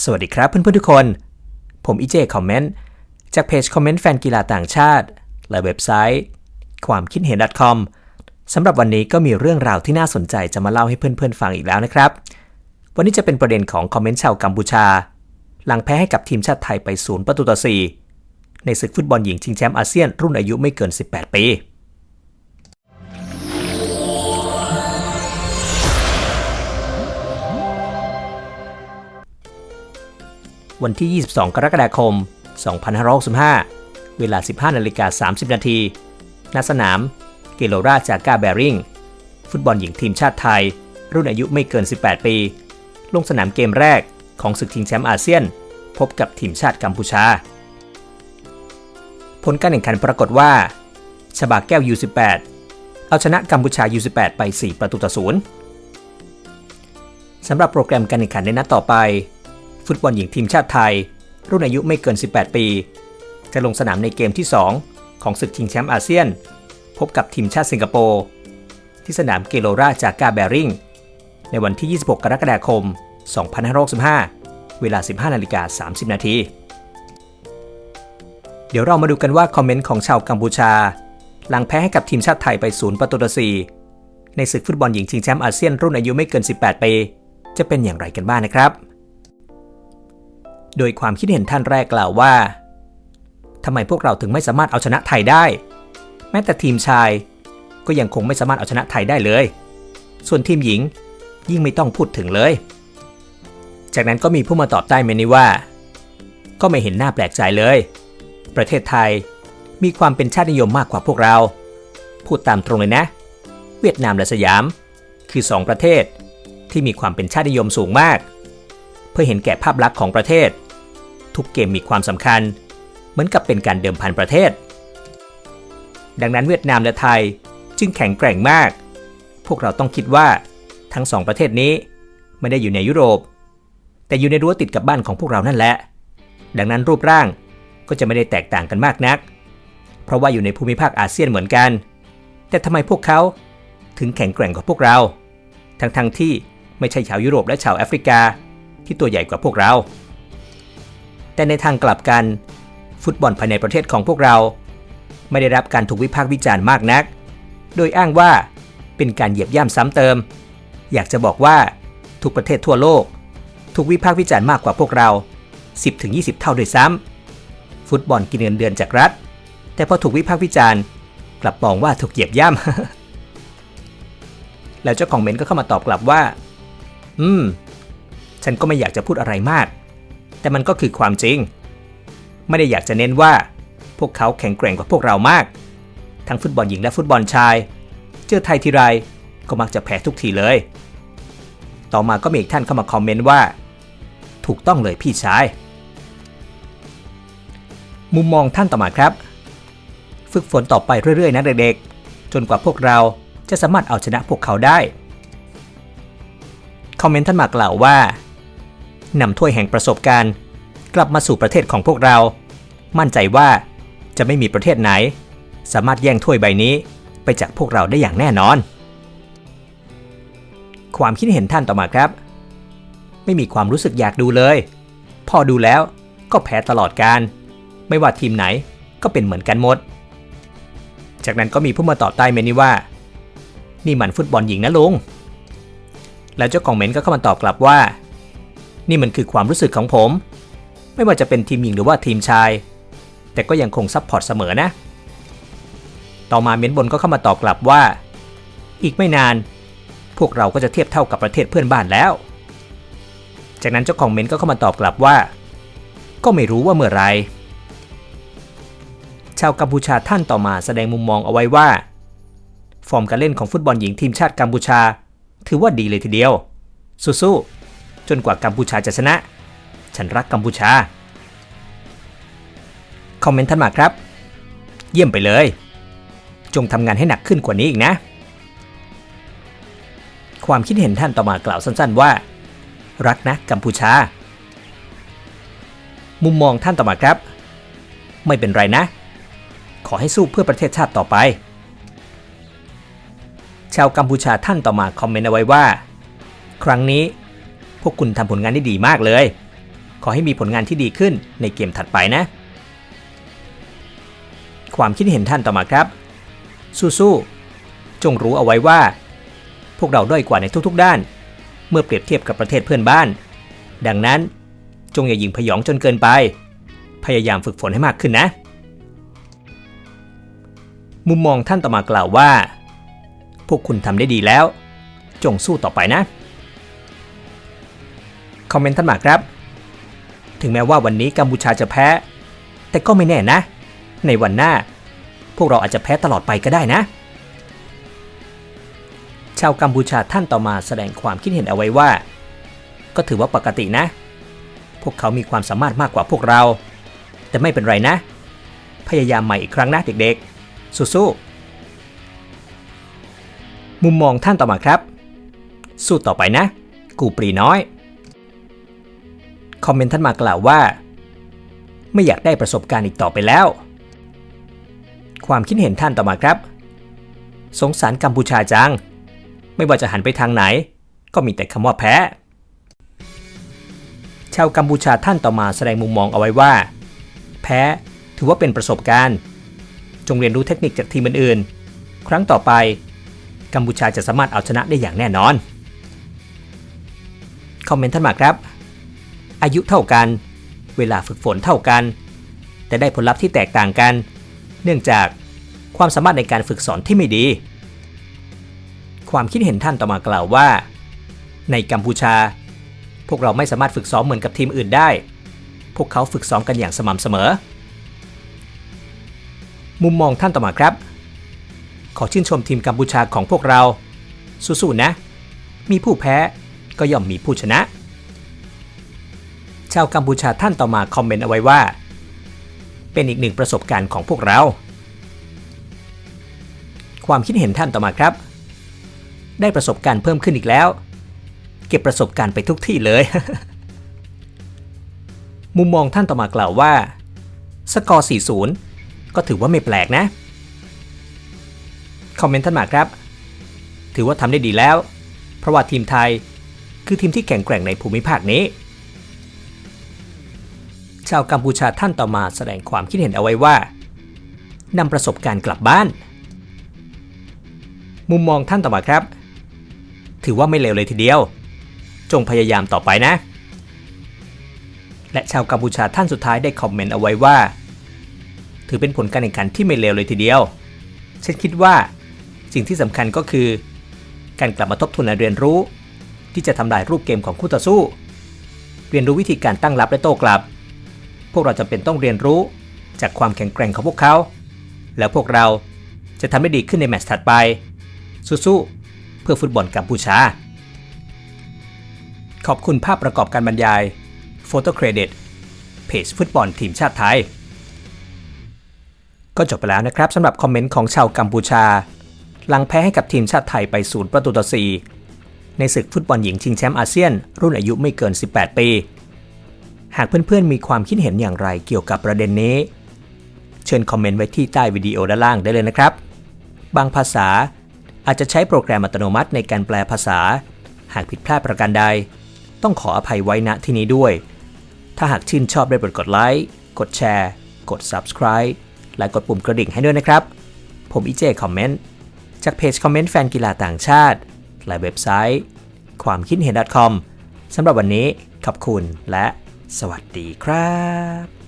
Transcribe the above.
สวัสดีครับเพื่อนๆทุกคน ผมอีเจคอมเมนต์จากเพจคอมเมนต์แฟนกีฬาต่างชาติ และเว็บไซต์ ความคิดเห็น .com สำหรับวันนี้ก็มีเรื่องราวที่น่าสนใจจะมาเล่าให้เพื่อนๆฟังอีกแล้วนะครับ วันนี้จะเป็นประเด็นของคอมเมนต์ชาวกัมพูชา หลังแพ้ให้กับทีมชาติไทยไปศูนย์ประตูต่อ4ในศึกฟุตบอลหญิงชิงแชมป์อาเซียนรุ่นอายุไม่เกิน 18 ปี วันที่ 22 กรกฎาคม 2565 เวลา 15นาฬิกา30 นาทีณสนาม เกโลราจากาแบริงฟุตบอลหญิงทีมชาติไทย รุ่นอายุไม่เกิน 18 ปี ลงสนามเกมแรกของศึกชิงแชมป์อาเซียน พบกับทีมชาติกัมพูชา ผลการแข่งขันปรากฏว่า ชบาแก้ว U18 เอาชนะกัมพูชา U18 ไป 4 ประตูต่อศูนย์สำหรับโปรแกรมการแข่งขันในนัดต่อไป ฟุตบอลหญิงทีมชาติไทย รุ่นอายุไม่เกิน 18 ปี จะลงสนามในเกมที่ 2 ของศึกชิงแชมป์อาเซียน พบกับทีมชาติสิงคโปร์ที่สนามเกโลราจากาแบริงในวันที่ 26 กรกฎาคม 2565 เวลา 15นาฬิกา30 นาที เดี๋ยวเรามาดูกันว่าคอมเมนต์ของชาวกัมพูชา หลังแพ้ให้กับทีมชาติไทยไปศูนย์ประตูต่อ4ในศึกฟุตบอลหญิงชิงแชมป์อาเซียนรุ่นอายุไม่เกิน 18 ปี จะเป็นอย่างไรกันบ้างนะครับ โดยความคิดเห็นท่านแรกกล่าวว่าทำไมพวกเราถึงไม่สามารถเอาชนะไทยได้ แม้แต่ทีมชาย ก็ยังคงไม่สามารถเอาชนะไทยได้เลย ส่วนทีมหญิงยิ่งไม่ต้องพูดถึงเลย จากนั้นก็มีผู้มาตอบใต้เมนี้ว่า ก็ไม่เห็นหน้าแปลกใจเลย ประเทศไทยมีความเป็นชาตินิยมมากกว่าพวกเรา พูดตามตรงเลยนะ เวียดนามและสยาม คือสองประเทศที่มีความเป็นชาตินิยมสูงมาก เพื่อเห็นแก่ภาพลักษณ์ของประเทศ ทุกเกมมีความสำคัญ เหมือนกับเป็นการเดิมพันประเทศ ดังนั้นเวียดนามและไทยจึงแข็งแกร่งมาก พวกเราต้องคิดว่าทั้งสองประเทศนี้ไม่ได้อยู่ในยุโรป แต่อยู่ในรั้วติดกับบ้านของพวกเรานั่นแหละ ดังนั้นรูปร่างก็จะไม่ได้แตกต่างกันมากนัก เพราะว่าอยู่ในภูมิภาคอาเซียนเหมือนกัน แต่ทำไมพวกเขาถึงแข็งแกร่งกว่าพวกเรา ทั้งๆทที่ไม่ใช่ชาวยุโรปและชาวแอฟริกาที่ตัวใหญ่กว่าพวกเรา แต่ในทางกลับกัน ฟุตบอลภายในประเทศของพวกเรา ไม่ได้รับการถูกวิพากษ์วิจารณ์มากนัก โดยอ้างว่าเป็นการเหยียบย่ำซ้ำเติม อยากจะบอกว่าทุกประเทศทั่วโลก ถูกวิพากษ์วิจารณ์มากกว่าพวกเรา 10-20 เท่าด้วยซ้ำฟุตบอลกินเงินเดือนจากรัฐ แต่พอถูกวิพากษ์วิจารณ์ กลับมองว่าถูกเหยียบย่ำแล้วเจ้าของเมนก็เข้ามาตอบกลับว่า อืม ฉันก็ไม่อยากจะพูดอะไรมาก แต่มันก็คือความจริง ไม่ได้อยากจะเน้นว่า พวกเขาแข็งแกร่งกว่าพวกเรามาก ทั้งฟุตบอลหญิงและฟุตบอลชาย เจอไทยทีไรก็มักจะแพ้ทุกทีเลย ต่อมาก็มีอีกท่านเข้ามาคอมเมนต์ว่า ถูกต้องเลยพี่ชาย มุมมองท่านต่อมาครับ ฝึกฝนต่อไปเรื่อยๆนะเด็กๆ จนกว่าพวกเราจะสามารถเอาชนะพวกเขาได้ คอมเมนต์ท่านมากล่าวว่า นำถ้วยแห่งประสบการณ์ กลับมาสู่ประเทศของพวกเรา มั่นใจว่าจะไม่มีประเทศไหน สามารถแย่งถ้วยใบนี้ไปจากพวกเราได้อย่างแน่นอน ความคิดเห็นท่านต่อมาครับ ไม่มีความรู้สึกอยากดูเลย พอดูแล้วก็แพ้ตลอดการ ไม่ว่าทีมไหนก็เป็นเหมือนกันหมด จากนั้นก็มีผู้มาตอบใต้เมนี้ว่า นี่มันฟุตบอลหญิงนะลุง แล้วเจ้าของเมนก็เข้ามาตอบกลับว่า นี่มันคือความรู้สึกของผม ไม่ว่าจะเป็นทีมหญิงหรือว่าทีมชาย แต่ก็ยังคงซับพอร์ตเสมอนะ ต่อมาเมนบนก็เข้ามาตอบกลับว่า อีกไม่นาน พวกเราก็จะเทียบเท่ากับประเทศเพื่อนบ้านแล้ว จากนั้นเจ้าของเมนก็เข้ามาตอบกลับว่า ก็ไม่รู้ว่าเมื่อไร ชาวกัมพูชาท่านต่อมาแสดงมุมมองเอาไว้ว่า ฟอร์มการเล่นของฟุตบอลหญิงทีมชาติกัมพูชา ถือว่าดีเลยทีเดียวสู้ๆ จนกว่ากัมพูชาจะชนะ ฉันรักกัมพูชา คอมเมนต์ท่านมาครับ เยี่ยมไปเลย จงทำงานให้หนักขึ้นกว่านี้อีกนะ ความคิดเห็นท่านต่อมากล่าวสั้นๆว่า รักนะกัมพูชา มุมมองท่านต่อมาครับ ไม่เป็นไรนะ ขอให้สู้เพื่อประเทศชาติต่อไปชาวกัมพูชาท่านต่อมาคอมเมนต์เอาไว้ว่า ครั้งนี้ พวกคุณทำผลงานได้ดีมากเลย ขอให้มีผลงานที่ดีขึ้นในเกมถัดไปนะ ความคิดเห็นท่านต่อมาครับ สู้ๆจงรู้เอาไว้ว่า พวกเราด้อยกว่าในทุกๆด้าน เมื่อเปรียบเทียบกับประเทศเพื่อนบ้าน ดังนั้นจงอย่ายิงพยองจนเกินไป พยายามฝึกฝนให้มากขึ้นนะ มุมมองท่านต่อมากล่าวว่า พวกคุณทำได้ดีแล้ว จงสู้ต่อไปนะ คอมเมนต์ท่านมาครับ ถึงแม้ว่าวันนี้กัมพูชาจะแพ้ แต่ก็ไม่แน่นะ ในวันหน้า พวกเราอาจจะแพ้ตลอดไปก็ได้นะ ชาวกัมพูชาท่านต่อมาแสดงความคิดเห็นเอาไว้ว่า ก็ถือว่าปกตินะ พวกเขามีความสามารถมากกว่าพวกเรา แต่ไม่เป็นไรนะ พยายามใหม่อีกครั้งนะเด็กๆ สู้ๆ มุมมองท่านต่อมาครับ สู้ต่อไปนะ กูปรีน้อย คอมเมนต์ท่านมากล่าวว่า ไม่อยากได้ประสบการณ์อีกต่อไปแล้ว ความคิดเห็นท่านต่อมาครับ สงสารกัมพูชาจัง ไม่ว่าจะหันไปทางไหน ก็มีแต่คำว่าแพ้ ชาวกัมพูชาท่านต่อมาแสดงมุมมองเอาไว้ว่า แพ้ถือว่าเป็นประสบการณ์ จงเรียนรู้เทคนิคจากทีมอื่นๆ ครั้งต่อไปกัมพูชาจะสามารถเอาชนะได้อย่างแน่นอน คอมเมนต์ท่านมาครับ อายุเท่ากัน เวลาฝึกฝนเท่ากัน แต่ได้ผลลัพธ์ที่แตกต่างกัน เนื่องจากความสามารถในการฝึกสอนที่ไม่ดี ความคิดเห็นท่านต่อมากล่าวว่า ในกัมพูชา พวกเราไม่สามารถฝึกซ้อมเหมือนกับทีมอื่นได้ พวกเขาฝึกซ้อมกันอย่างสม่ำเสมอ มุมมองท่านต่อมาครับ ขอชื่นชมทีมกัมพูชาของพวกเรา สู้ๆนะ มีผู้แพ้ก็ย่อมมีผู้ชนะ ชาวกัมพูชาท่านต่อมาคอมเมนต์เอาไว้ว่า เป็นอีกหนึ่งประสบการณ์ของพวกเรา ความคิดเห็นท่านต่อมาครับ ได้ประสบการณ์เพิ่มขึ้นอีกแล้ว เก็บประสบการณ์ไปทุกที่เลย มุมมองท่านต่อมากล่าวว่า สกอร์ 40 ก็ถือว่าไม่แปลกนะ คอมเมนต์ท่านมาครับ ถือว่าทำได้ดีแล้ว เพราะว่าทีมไทยคือทีมที่แข็งแกร่งในภูมิภาคนี้ ชาวกัมพูชาท่านต่อมาแสดงความคิดเห็นเอาไว้ว่านำประสบการณ์กลับบ้าน มุมมองท่านต่อมาครับ ถือว่าไม่เลวเลยทีเดียว จงพยายามต่อไปนะ และชาวกัมพูชาท่านสุดท้ายได้คอมเมนต์เอาไว้ว่า ถือเป็นผลการแข่งขันที่ไม่เลวเลยทีเดียว ฉันคิดว่าสิ่งที่สำคัญก็คือ การกลับมาทบทวนและเรียนรู้ ที่จะทำลายรูปเกมของคู่ต่อสู้ เรียนรู้วิธีการตั้งรับและโต้กลับ พวกเราจำเป็นต้องเรียนรู้จากความแข็งแกร่งของพวกเขา แล้วพวกเราจะทำได้ดีขึ้นในแมตช์ถัดไปสู้ๆเพื่อฟุตบอลกัมพูชา ขอบคุณภาพประกอบการบรรยายโฟโต้เครดิตเพจฟุตบอลทีมชาติไทย ก็จบไปแล้วนะครับสำหรับคอมเมนต์ของชาวกัมพูชา หลังแพ้ให้กับทีมชาติไทยไปศูนย์ประตูต่อ4ในศึกฟุตบอลหญิงชิงแชมป์อาเซียน รุ่นอายุไม่เกิน 18 ปี หากเพื่อนๆมีความคิดเห็นอย่างไรเกี่ยวกับประเด็นนี้ เชิญคอมเมนต์ไว้ที่ใต้วิดีโอด้านล่างได้เลยนะครับ บางภาษาอาจจะใช้โปรแกรมอัตโนมัติในการแปลภาษา หากผิดพลาดประการใด ต้องขออภัยไว้ณที่นี้ด้วย ถ้าหากชื่นชอบได้โปรดกดไลค์ กดแชร์ กด subscribe และกดปุ่มกระดิ่งให้ด้วยนะครับ ผมอีเจคอมเมนต์ จากเพจคอมเมนต์แฟนกีฬาต่างชาติ และเว็บไซต์ ความคิดเห็น .com สำหรับวันนี้ขอบคุณและ สวัสดีครับ